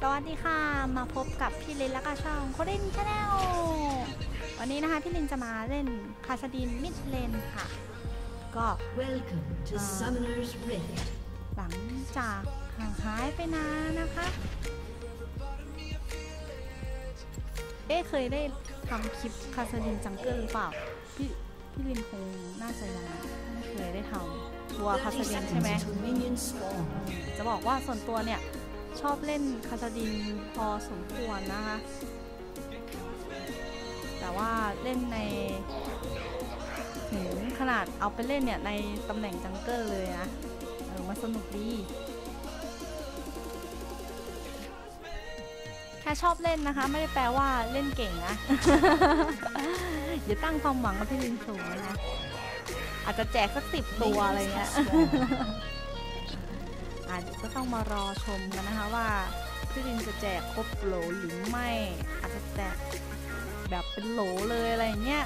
สวัสดีค่ะ มาพบกับพี่ลินและก็ช่องโคเรนชาแนลวันนี้นะคะพี่ลินจะมาเล่นคาสดินมิดเลนค่ะ ก็ Welcome to Ah. Summoner's Rift. หลังจากห่างหายไปนานนะคะ เอ๊ะเคยได้ทำคลิปคาสดินจังเกิลหรือเปล่า พี่พี่ลินคงน่าจะยังไม่เคยได้ทำตัวคาส30ดินใช่ไหม seconds until minions spawn. จะบอกว่าส่วนตัวเนี่ย ชอบเล่นคาสดินพอสมควรนะคะ แต่ว่าเล่นในถึงขนาดเอาไปเล่นเนี่ย ในตำแหน่งจังเกิลเลยนะ เออมันสนุกดี แค่ชอบเล่นนะคะ ไม่ได้แปลว่าเล่นเก่งนะ อย่าตั้งความหวังกับพี่ลินสูงนะอาจจะแจกสักสิบตัวอะไรเงี้ย have spawned. อาจจะต้องมารอชมกันนะคะว่าพี่ลินจะแจกครบโหลหรือไม่อาจจะแจกแบบเป็นโหลเลยอะไรอย่างเงี้ย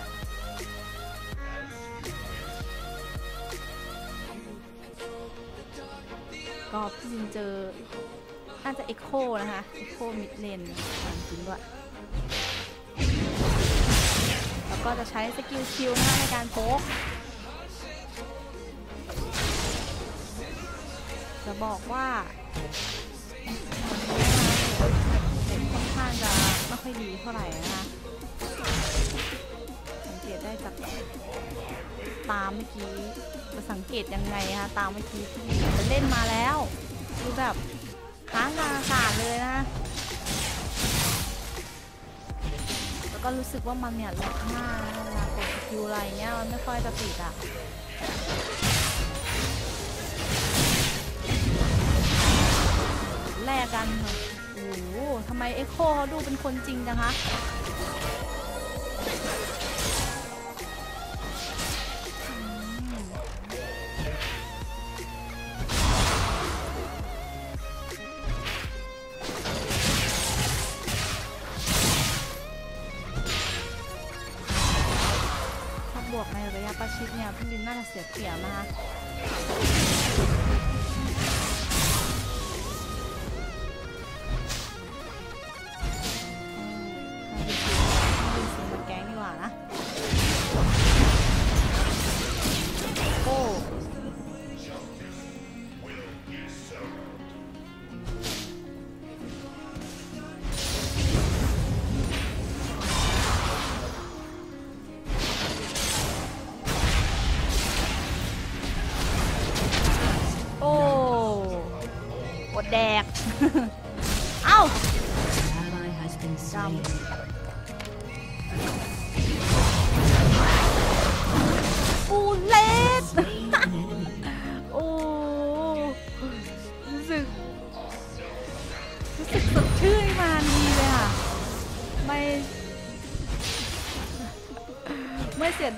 ก็พี่ลินเจอน่าจะเอ็กโคนะคะเอ็กโคมิดเลนจริงด้วยแล้วก็จะใช้สกิลคิวนะคะในการโป๊ก บอกว่าค่อนข้างจะไม่ค่อยดีเท่าไหร่นะคะสังเกตได้จากตามเมื่อกี้จะสังเกตยังไงคะตามเมื่อกี้ที่จะเล่นมาแล้วคือแบบค้างกลางอากาศเลยนะแล้วก็รู้สึกว่ามันเนี่ยแหลกมากนะเวลากดสกิลอะไรเงี้ยมันไม่ค่อยจะติดอะ แลกกันโอ้โหทำไมเอ็กโคเขาดูเป็นคนจริงจังคะถ้าบวกในระยะประชิดเนี่ยพี่ลินน่าจะเสียเปรียบนะคะ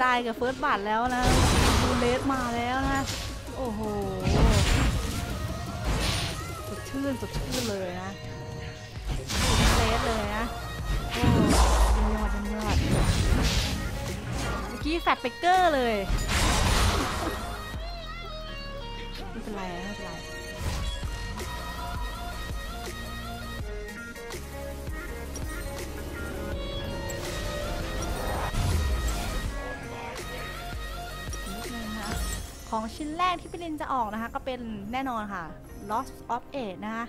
ไดายกับเฟิร์สบัตแล้วนะบูเลสมาแล้วนะ โอ้โหสดชื่นสดชื่นเลยนะเลสเลยนะโอ้ยยอดยอดเมื่อกี้แฟตเบเกอร์เลยไม่เป็นไรไม่เป็นไร ของชิ้นแรกที่พี่ลินจะออกนะคะ ก็เป็นแน่นอนค่ะ Lost of Age นะคะ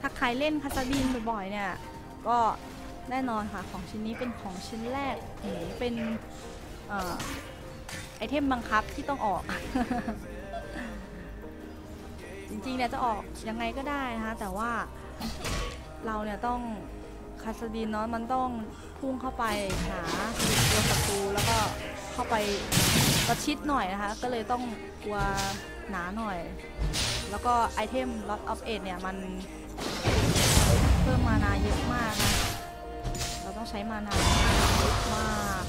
ถ้าใครเล่นคาซาดินบ่อยๆเนี่ย ก็แน่นอนค่ะของชิ้นนี้เป็นของชิ้นแรกหรือเป็นอไอเทมบังคับที่ต้องออก จริงๆเนี่ยจะออกยังไงก็ได้นะคะ แต่ว่าเราเนี่ยต้องคาสดินเนาะมันต้องพุ่งเข้าไปหาตัวศัตรูแล้วก็ เข้าไปประชิดหน่อยนะคะ ก็เลยต้องกลัวหนาหน่อย แล้วก็ไอเทม Lot of Age เนี่ย มันเพิ่มมานาเยอะมากนะเราต้องใช้มานาเยอะมาก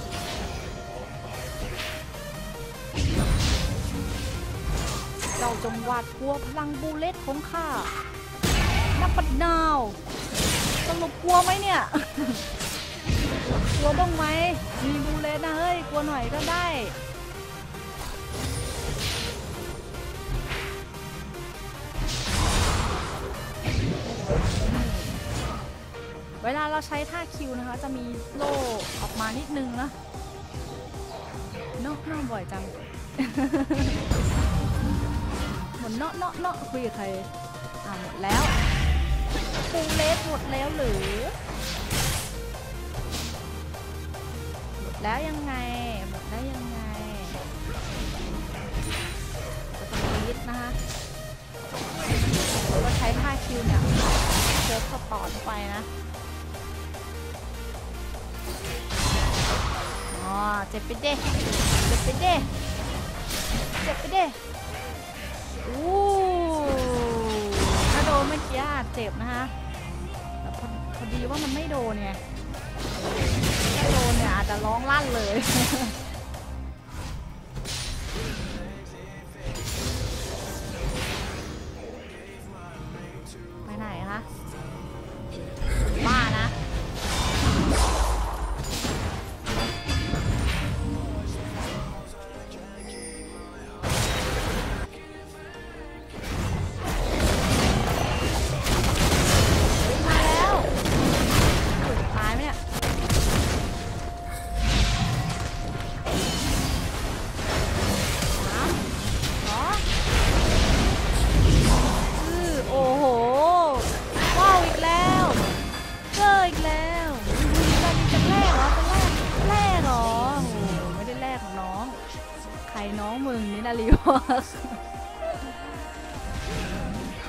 เจ้าจงหวาดกลัวพลังบูเลตของข้านับปัดนาวสรุปกลัวไหมเนี่ย กลัวบ้างไหมมีบูเลตนะเฮ้ย กลัวหน่อยก็ได้เวลาเราใช้ท่าคิวนะคะ จะมีโล่ออกมานิดนึงนะนอกนอกบ่อยจังเหมือนเนาะเนาะเนาะคุยกับใครอ่าหมดแล้วปูเลสหมดแล้วหรือ แล้วยังไงหมดแล้วยังไงก็ต้องรีดนะคะก็ใช้ท่าคิวเนี่ยโคบสปอร์ตไปนะอ๋อเจ็บไปเด้เจ็บไปเด้เจ็บไปเด้อู้ถ้าโดนเมื่อกี้อาจเจ็บนะคะแต่พอพอดีว่ามันไม่โดนไง แค่โดนเนี่ยอาจจะร้องลั่นเลย ใครน้องมึงนี่นาลีวะ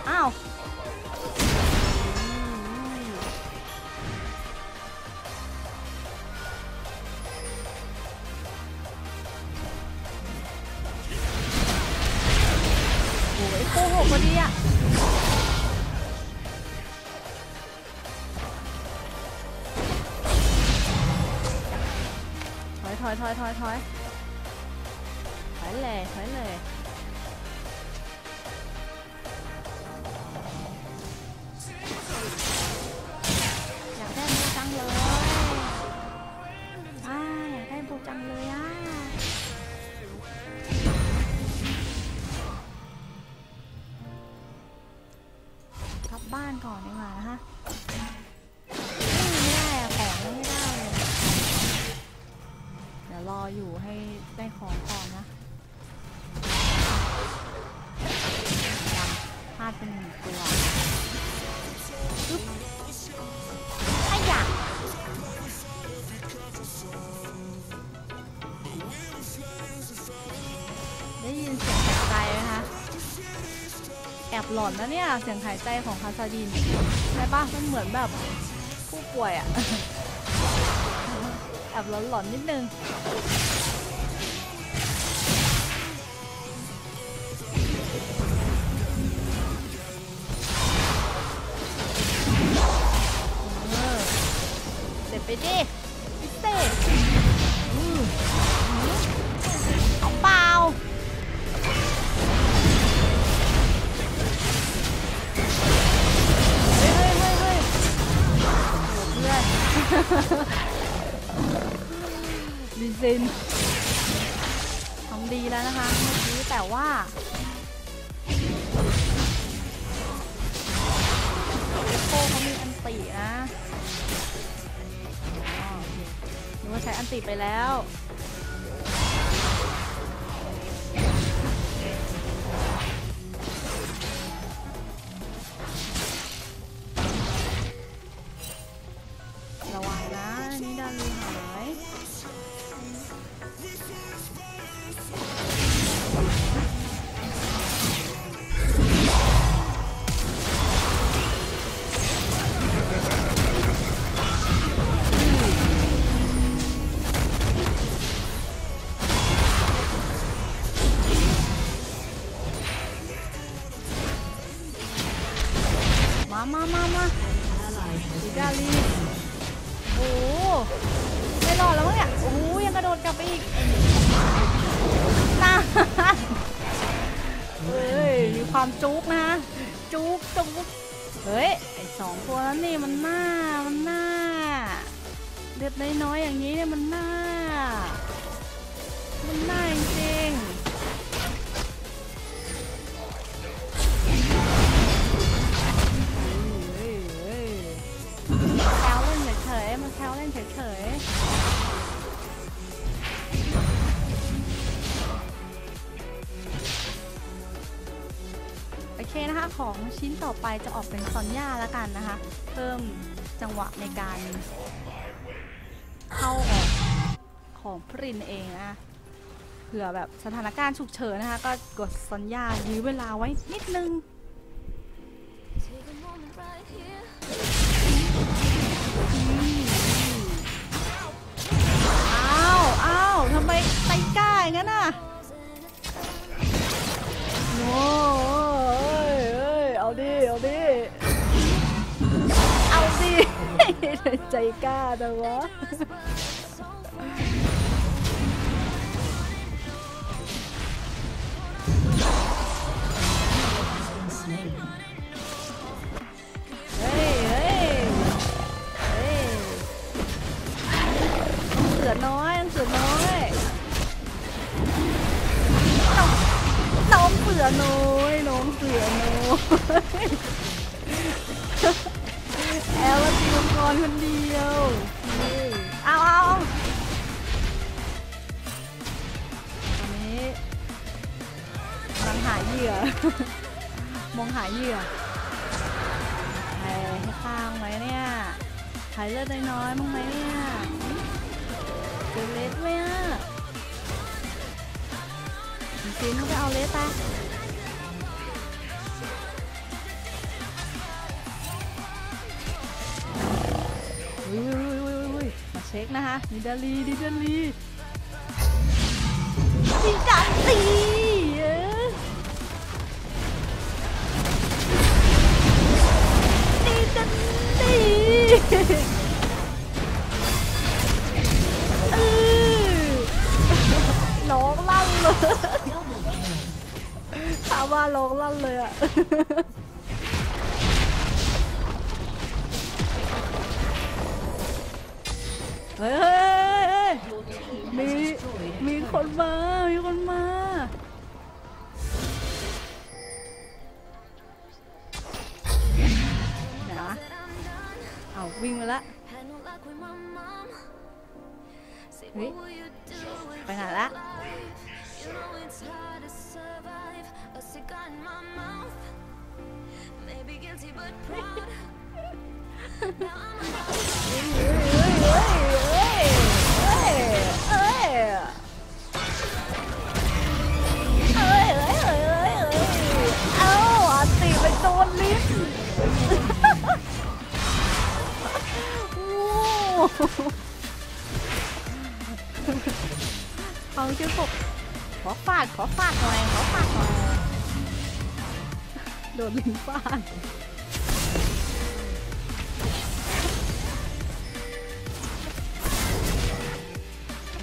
อ้าว ถอย หลอนนะเนี่ย เสียงหายใจของคาซาดินใช่ปะมันเหมือนแบบผู้ป่วยอะแอบหลอนๆนิดนึงเออเสร็จไปดิ ตินะนึกว่าใช้อันติไปแล้ว กนะ จุกจุกเฮ้ย ไอสองตัวนั้นนี่มันหน้า มันหน้า เลือดน้อยๆอย่างนี้เนี่ยมันหน้า มันหน้าจริงๆเฮ้ยเฮ้ยเฮ้ยแซวเลล่นเฉยๆ เคนะคะของชิ้นต่อไปจะออกเป็นซอนย่าแล้วกันนะคะ เพิ่มจังหวะในการเข้าออกของพรินเองนะเผื่อแบบสถานการณ์ฉุกเฉินนะคะ ก็กดซอนย่ายื้อเวลาไว้นิดนึงอ้าวอ้าวทำไมไตกล้าอย่างนั้นน่ะโอ้ 人仔加到我。sửa nói, em sửa nói. Nó nó không sửa nói nó không sửa nói ตีมังกรคนเดียวเอาเอาตอนนี้กำลังหาเหยื่อ มองหาเหยื่อใครให้ข้างไหมเนี่ยใครเลือดน้อยๆบ้งไหมเนี่ยเจอเลสไหมอะจริงๆเขาไปเอาเลสไป อุ้ยๆๆๆมาเช็คนะคะดิดาลีดิดาลีดิดาลีเออดีจังดีเออร้องลั่นเลยถามว่าร้องลั่นเลยอะ เฮ้ยมีมีคนมา มีคนมา เดี๋วนะเอาวิ่งมาละไปไหนละ Maybe บินฟ้า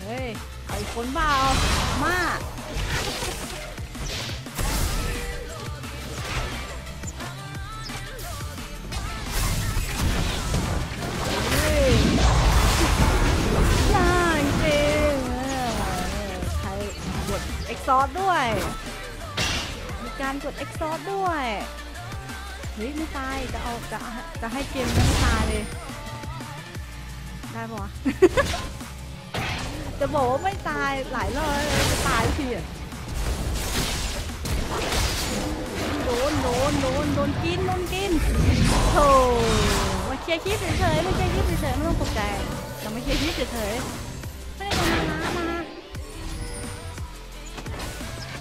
เฮ้ยไอ้คนเบามาซอสด้วย มีการกดเอ็กซอสด้วย ฮ้ยไม่ตายจะเอาจะจะให้เกมไม่ตายเลย ได้ปะวะจะบอกว่าไม่ตายหลายรอบแล้วจะตายทีอะโดนโดนโดนโดนกินโดนกินโธ่มาเคลียร์คลิปเฉยๆไม่เคลียร์คลิปเฉยๆไม่ต้องตกใจเราไม่เคลียร์คลิปเฉยๆไม่ได้โดนน้ำมา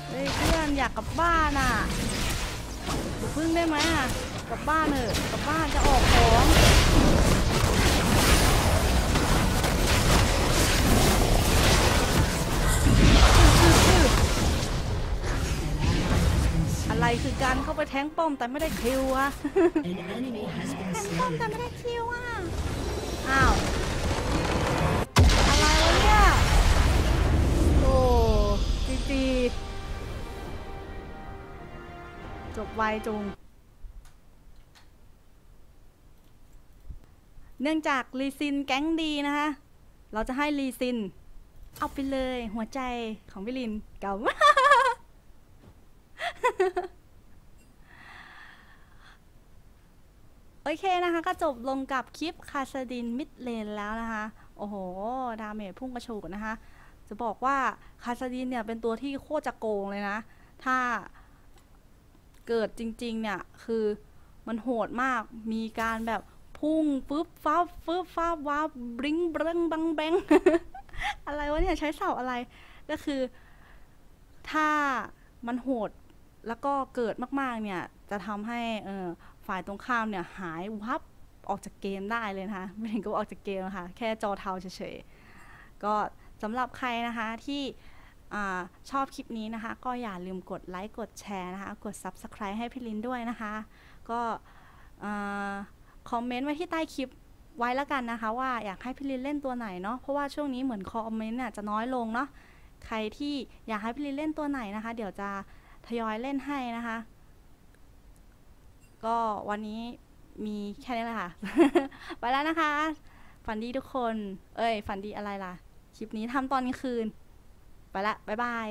เฮ้ยเพื่อนอยากกลับบ้านอะอย่าพึ่งได้ไหมอะ กลับบ้านเถอะกลับบ้านจะออกของอะไรคือการเข้าไปแทงป้อมแต่ไม่ได้คิวอะแทงป้อมแต่ไม่ได้คิวอะอ้าวอะไรวะเนี่ยโอ้จีจีจบไวจุง เนื่องจากลีซินแก๊งดีนะคะ เราจะให้ลีซิน เอาไปเลยหัวใจของวิลินเก่าโอเคนะคะ ก็จบลงกับคลิปคาสดินมิดเลนแล้วนะคะ โอ้โห ดาเมจพุ่งกระฉูกนะคะ จะบอกว่าคาสดินเนี่ยเป็นตัวที่โคตรจะโกงเลยนะ ถ้าเกิดจริง ๆ เนี่ย คือมันโหดมากมีการแบบ พุ่งปึ๊บฟ้าฟึบฟ้าบวาบริ้งเบรงบังแบงอะไรวะเนี่ยใช้เสาอะไร ก็คือ ถ้ามันโหดแล้วก็เกิดมากๆเนี่ย จะทำให้เออฝ่ายตรงข้ามเนี่ย หายวับออกจากเกมได้เลยนะคะไม่ถึงกับออกจากเกมนะคะแค่จอเทาเฉยๆ ก็สำหรับใครนะคะที่อชอบคลิปนี้นะคะ ก็อย่าลืมกดไลค์กดแชร์นะคะ กด Subscribe ให้พี่ลินด้วยนะคะ ก็ คอมเมนต์ไว้ที่ใต้คลิปไว้แล้วกันนะคะว่าอยากให้พี่ลินเล่นตัวไหนเนาะเพราะว่าช่วงนี้เหมือนคอมเมนต์เนี่ยจะน้อยลงเนาะใครที่อยากให้พี่ลินเล่นตัวไหนนะคะ เดี๋ยวจะทยอยเล่นให้นะคะ ก็วันนี้มีแค่นี้แหละค่ะไปแล้วนะคะ ฝันดีทุกคน เอ้ย ฝันดีอะไรล่ะ คลิปนี้ทำตอนกลางคืน ไปละบ๊ายบาย